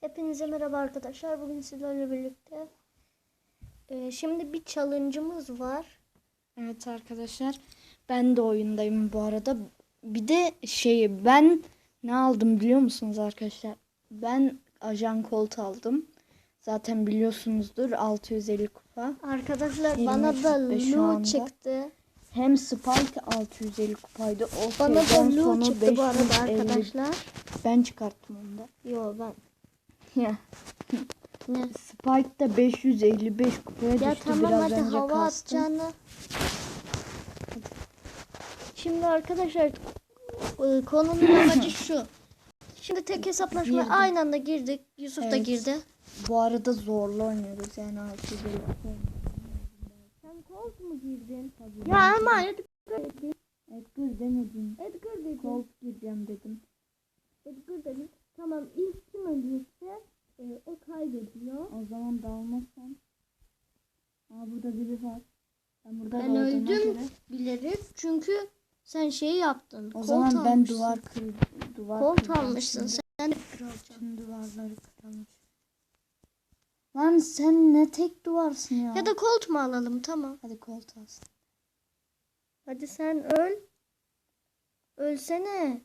Hepinize merhaba arkadaşlar. Bugün sizlerle birlikte e, şimdi bir challenge'ımız var. Evet arkadaşlar ben de oyundayım bu arada. Bir de şeyi ben ne aldım biliyor musunuz arkadaşlar? Ben ajan kolt aldım. Zaten biliyorsunuzdur 650 kupa. Arkadaşlar bana da Lu çıktı. Hem Spike 650 kupaydı. O Bana da Lu çıktı bu arada 550 arkadaşlar. Ben çıkarttım onu da. Yo ben. Ya. Ne? Spike da 555 kupaya Ya düştü. tamam Biraz hadi önce hava kastım. atacağını. Şimdi arkadaşlar e, konunun amacı şu. Şimdi tek hesaplaşmaya Girdim. aynı anda girdik. Yusuf da Evet. girdi. Bu arada zorlu oynuyoruz yani 650 kupa. Sen Colt mu girdin? Tabii. Ya ama Edgar Edgar demedim. Edgar dedin. Colt gireceğim dedim. Edgar dedin. Tamam ilk kim kaybediyor. O zaman dalmazsan. Aa burada biri var. Ben burada Ben öldüm. göre- çünkü sen şeyi yaptın. O zaman ben almışsın. duvar kır duvar Colt kıracağım almışsın şimdi. sen. Edgar alacaksın. Tüm duvarları kıralım. Lan sen ne tek duvarsın ya. Ya da Colt mu alalım tamam. Hadi Colt alsın. Hadi sen öl. Ölsene.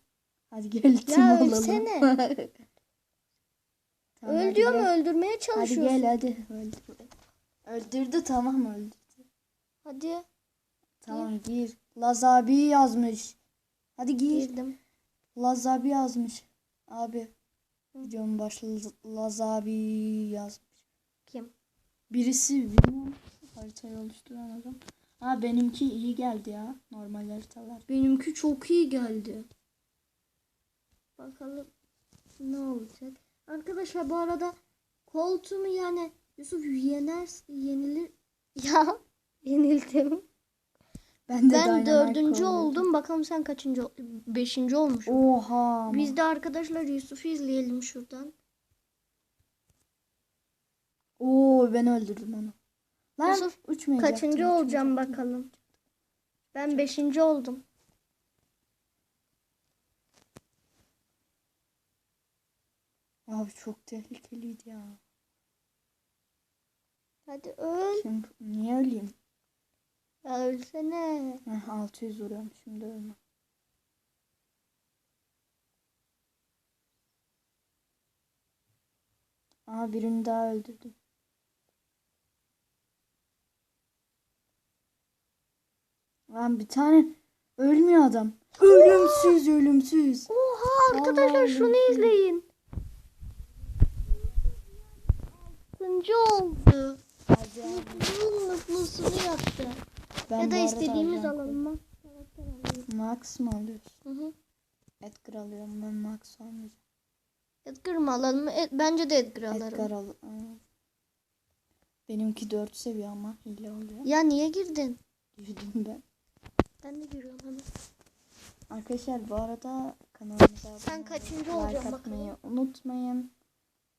Hadi gel Ya ölsene. Tamam, Öl hadi diyor mu öldürmeye Hadi çalışıyorsun. gel hadi. Öldür. Öldürdü tamam öldürdü. Hadi Tamam gir. Lazabi yazmış. Hadi gir. girdim. Lazabi yazmış. Abi. Videonun başlığı Lazabi yazmış. Kim? Birisi bilmiyorum. Haritayı oluşturan adam. Ha benimki iyi geldi ya. Normal haritalar. Benimki çok iyi geldi. Bakalım ne olacak. Arkadaşlar bu arada koltuğumu yani Yusuf yener yenilir. Ya yenildim. Ben de Ben dördüncü kovalıyordum. oldum. Bakalım sen kaçıncı Beşinci olmuşsun. Oha. Biz de arkadaşlar Yusuf'u izleyelim şuradan. Oo ben öldürdüm onu. Lan Yusuf. Kaçıncı olacağım bakalım. Ben beşinci oldum. Abi çok tehlikeliydi ya. Hadi öl. Şimdi niye öleyim? Ya ölsene. Heh, 600 vuruyorum şimdi ölmem. Aa birini daha öldürdüm. Lan bir tane ölmüyor adam. Ölümsüz ölümsüz. Oha arkadaşlar Vallahi şunu ölümsüz. izleyin. Altıncı oldu. Mutluluğun mutlusunu yaptı. Ben ya da istediğimiz alalım. Alalım. Max mı alıyorsun? Hı hı. Edgar alıyorum ben Max almayacağım. Edgar mı alalım? E, bence de Edgar alırım. Edgar al. Aa. Benimki 4 seviye ama hile oluyor. Ya niye girdin? Girdim ben. Ben de giriyorum hemen. Arkadaşlar bu arada kanalımıza Sen abone kaçıncı olacaksın like bakalım? unutmayın.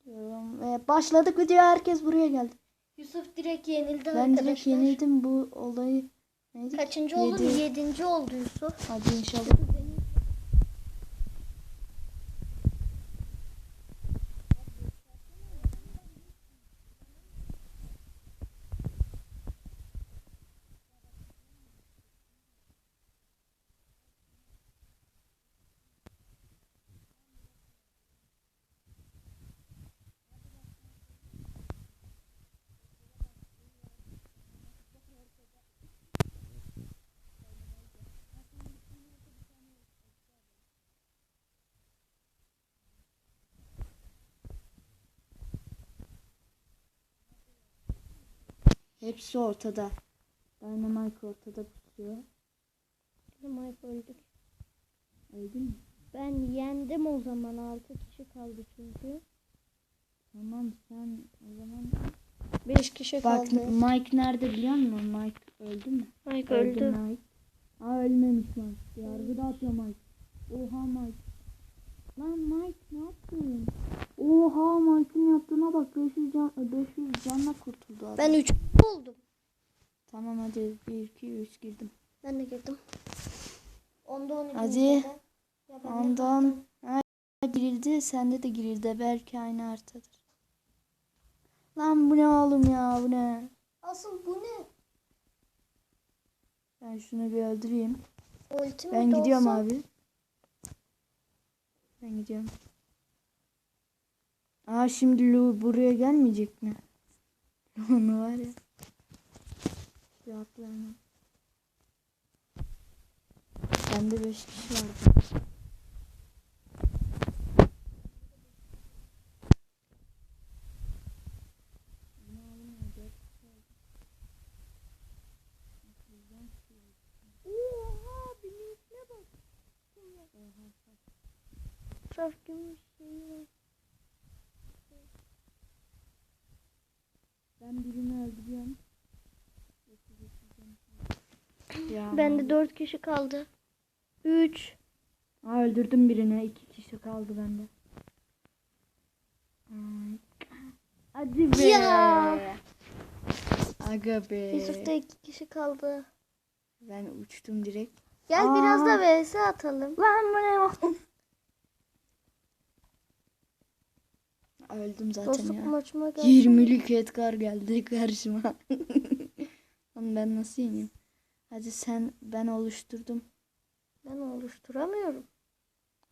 Diyorum. Ve başladık video herkes buraya geldi. Yusuf direkt yenildi Ben arkadaşlar. direkt yenildim bu olayı. Neydi? Kaçıncı oldu? Yedi. Yedinci oldu Yusuf. Hadi inşallah. Hepsi ortada. Dynamite ortada pusuyor. Mike öldük. Öldü mü? Ben yendim o zaman. Altı kişi kaldı çünkü. Tamam sen o zaman. Beş kişi Bak kaldı. Mike nerede biliyor musun? Mike öldü mü? Mike öldü. Mike. Aa ölmemiş Mike. Yargı dağıtıyor Mike. Oha Mike. Lan Mike ne yaptın? Oha Mike'ın yaptığına bak 500 can 500 canla kurtuldu adam. Ben üç oldum. Tamam hadi 1 2 3 girdim. Ben de girdim. Onda on iki. Hadi. Ondan girildi, sende de girildi. Belki aynı haritadır. Lan bu ne oğlum ya bu ne? Asıl bu ne? Ben şunu bir öldüreyim. Ultimate Ben gidiyorum olsa- abi. Ben gidiyorum. Aa şimdi Lu buraya gelmeyecek mi? Onu var ya. Bir atlayalım. Bende 5 kişi vardı. Oha bilinçine bak. Traf gibi bir şey var. Ben birini öldürüyorum. Ya. Bende 4 kişi kaldı. 3. Aa, öldürdüm birini. iki kişi kaldı bende. Hadi be. Ya. Aga be. Yusuf'ta 2 kişi kaldı. Ben uçtum direkt. Gel Aa. biraz da vs atalım. Lan bu ne? Öldüm zaten Dostluk ya. maçıma gel. 20'lik Edgar geldi karşıma. Lan ben nasıl yeneyim? Hadi sen ben oluşturdum. Ben oluşturamıyorum.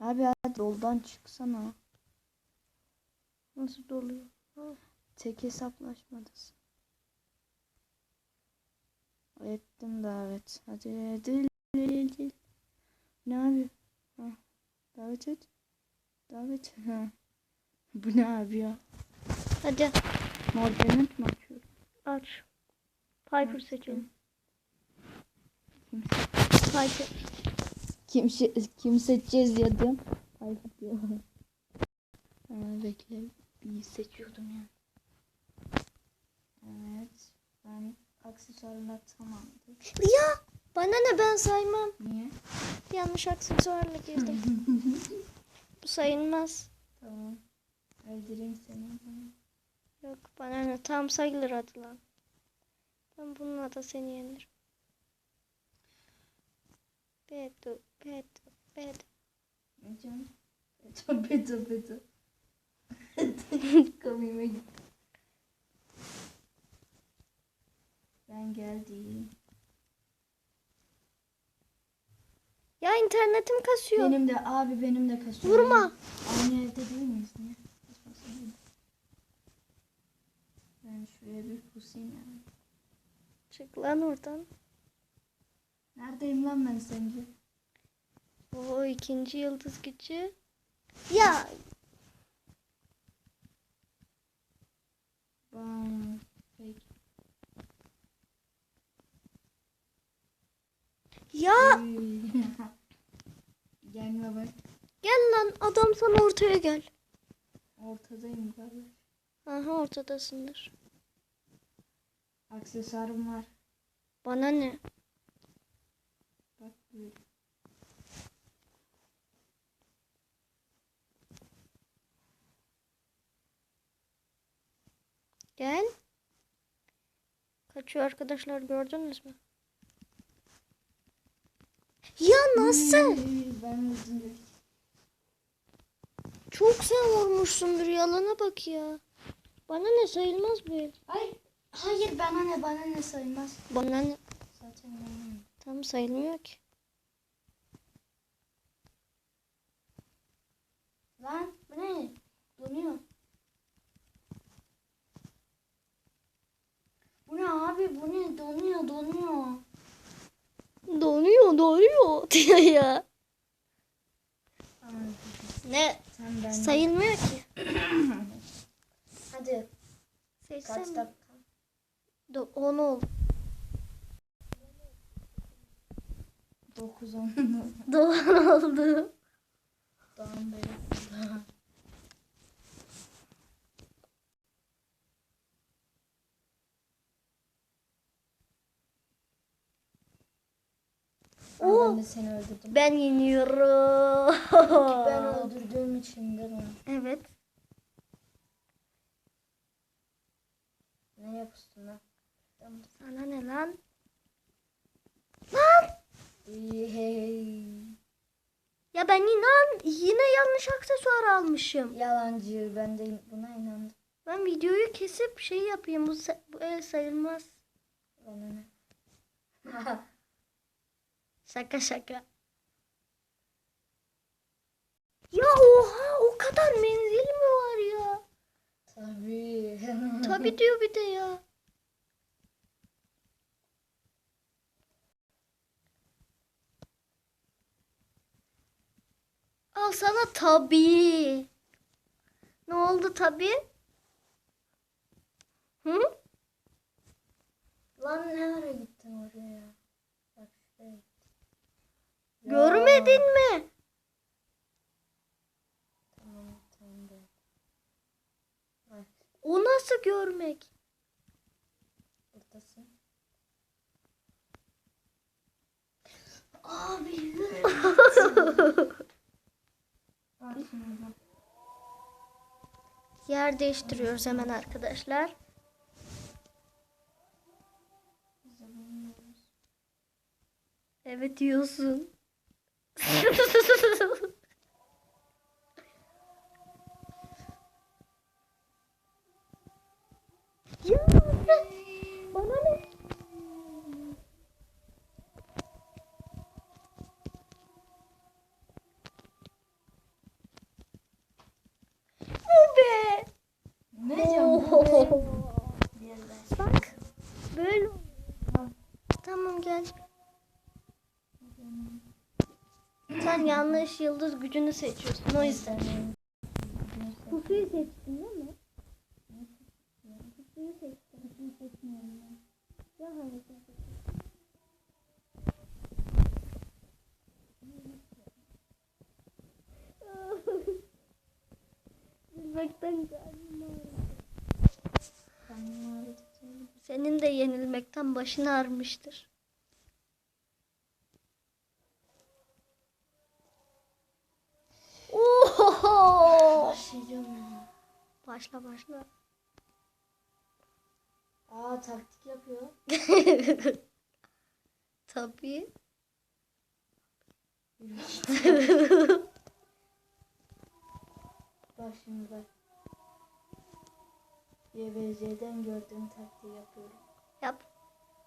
Abi hadi yoldan çıksana. Nasıl doluyor? Tek hesaplaşmadasın. Ettim davet. Hadi dil dil dil. Ne abi? Ha. Davet et. Davet. Ha. Bu ne abi ya? Hadi Mor mi açıyorum? aç. Piper seçelim. Kim, Piper. kim, seçeceğiz ya diyorum. Hayır diyor. Ha, bekle. Bir seçiyordum ya. Evet. Ben aksesuarlar tamamdır. Ya bana ne ben saymam. Niye? Yanlış aksesuarla girdim. Bu sayılmaz. Tamam. Öldüreyim seni. Yok bana ne tam sayılır hadi lan. Ben bununla da seni yenirim. Beto, beto. Ne canım? Beto beto beto. Komiğime gitti. Ben geldim. Ya internetim kasıyor. Benim de abi benim de kasıyor. Vurma. Aynı evde değil miyiz? Niye? Ben şuraya bir pusayım yani. Çık lan oradan. Neredeyim lan ben sence? O ikinci yıldız gücü. Ya Bam. Peki. ya. Gelme bak. gel lan adam sana ortaya gel. Ortadayım kardeş. Aha ortadasındır. Aksesuarım var. Bana ne? Gel. Kaçıyor arkadaşlar gördünüz mü? Ya nasıl? Çok sen vurmuşsundur yalana bak ya. Bana ne sayılmaz bu el. Ay, hayır bana ne bana ne sayılmaz. Bana ne? Zaten ben Tam sayılmıyor ki. Lan bu ne? Donuyor. Bu ne abi bu ne? Donuyor donuyor. Donuyor donuyor ya. Ne? sen ben. Sayılmıyor ki. Hadi kaç Seçsem dakika? Do 10 oldu. 9 10. Doğan oldu. Doğan böyle. Oo. Ben de seni öldürdüm. Ben yeniyorum. Ben öldürdüğüm için değil mi? Evet. Ne yapıyorsun lan? Sana ne lan? Hey. Ya ben inan yine yanlış aksesuar almışım. Yalancı ben de buna inandım. Ben videoyu kesip şey yapayım. Bu, bu el sayılmaz. Bana ne? Şaka şaka. Ya oha o kadar menzil mi var ya? Tabii. Tabii diyor bir de ya. Al sana tabii. Ne oldu tabii? Hı? Lan ne ara gittin oraya? Bak şuraya. Ya. Görmedin mi? Tamam tamam O nasıl görmek? buradasın. Abi. Bak şimdi bak. Yer değiştiriyoruz hemen arkadaşlar. Evet diyorsun. ya bana ne? Bu be. Ne diyorsun? Oo. Bir yerden. Bak böyle. Tamam gel. Sen yanlış yıldız gücünü seçiyorsun o yüzden. Kutuyu seçtin değil mi? Kutuyu seçtin. Kutuyu seçmiyorum ben. Ya seçtin? Gülmekten karnım ağrıdı. Senin de yenilmekten başın ağrımıştır. Başla başla. Aa taktik yapıyor. Tabii. Bak şimdi bak. YBC'den gördüğüm taktiği yapıyorum. Yap,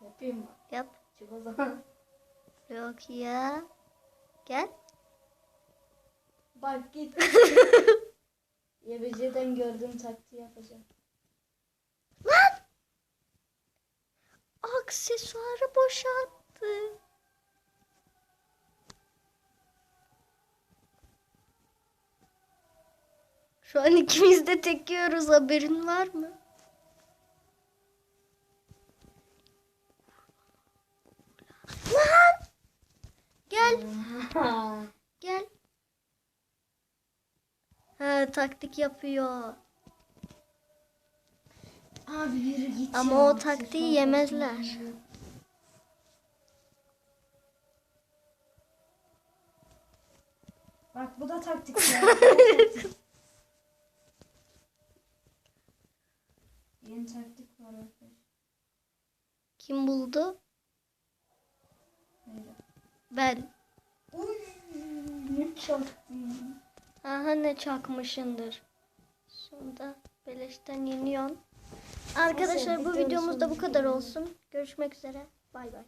Yapayım mı? yap. Çık o zaman. Yok ya. Gel. Bak git. YBC'den gördüğüm taktiği yapacağım. Aksesuarı boşalttı. Şu an ikimiz de tekiyoruz haberin var mı? Lan! Gel, gel. Ha, taktik yapıyor. Abi yürü git Ama ya. o taktiği Aksesuar yemezler. Bak bu da taktik ya. Yeni taktik var arkadaşlar. Kim buldu? Ben. Uy, ne çaktın? Aha ne çakmışındır. Sonunda beleşten yeniyorsun. Arkadaşlar bu videomuz da bu kadar olsun. Görüşmek üzere. Bay bay.